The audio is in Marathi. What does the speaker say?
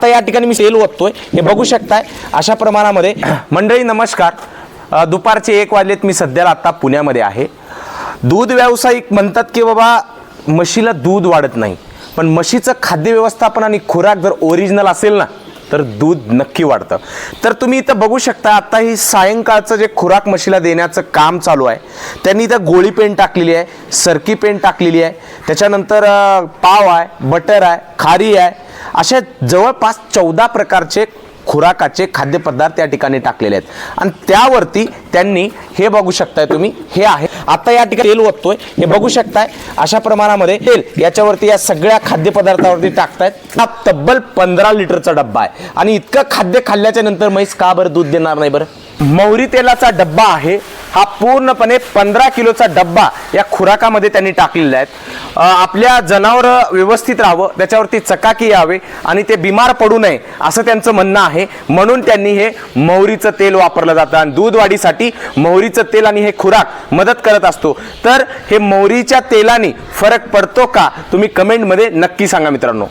आता या ठिकाणी मी सेल ओततोय. हे बघू शकताय अशा प्रमाणामध्ये मंडळी नमस्कार. दुपारचे एक वाजलेत मी सध्याला आता पुण्यामध्ये आहे. दूध व्यावसायिक म्हणतात की बाबा म्हशीला दूध वाढत नाही. पण म्हशीचं खाद्य व्यवस्थापन आणि खुराक जर ओरिजिनल असेल ना तर दूध नक्की वाढतं. तर तुम्ही इथं बघू शकता आता ही सायंकाळचं जे खुराक म्हशीला देण्याचं काम चालू आहे त्यांनी इथं गोळी पेन टाकलेली आहे सरकी पेन टाकलेली आहे. त्याच्यानंतर पाव आहे बटर आहे खारी आहे अशा जवळपास चौदा प्रकारचे खुराकाचे खाद्यपदार्थ या ठिकाणी टाकलेले आहेत. आणि त्यावरती त्यांनी हे बघू शकताय तुम्ही हे आहे. आता या ठिकाणी तेल ओततोय. हे बघू शकताय अशा प्रमाणामध्ये तेल याच्यावरती या सगळ्या खाद्यपदार्थावरती टाकतायत. हा तब्बल पंधरा लिटरचा डब्बा आहे. आणि इतकं खाद्य खाल्ल्याच्या नंतर म्हैस का बरं दूध देणार नाही बरं? मोहरी तेलाचा डब्बा आहे. हा पूर्णपणे पंधरा किलोचा डब्बा या खुराकामध्ये त्यांनी टाकलेला आहे आपल्या जनावरं व्यवस्थित राहावं त्याच्यावरती चकाकी यावे आणि ते बिमार पडू नये असं त्यांचं म्हणणं आहे. म्हणून त्यांनी हे मोहरीचं तेल वापरलं जातं आणि दूध वाढीसाठी मोहरीचं तेल आणि हे खुराक मदत करत असतो. तर हे मोहरीच्या तेलाने फरक पडतो का? तुम्ही कमेंटमध्ये नक्की सांगा मित्रांनो.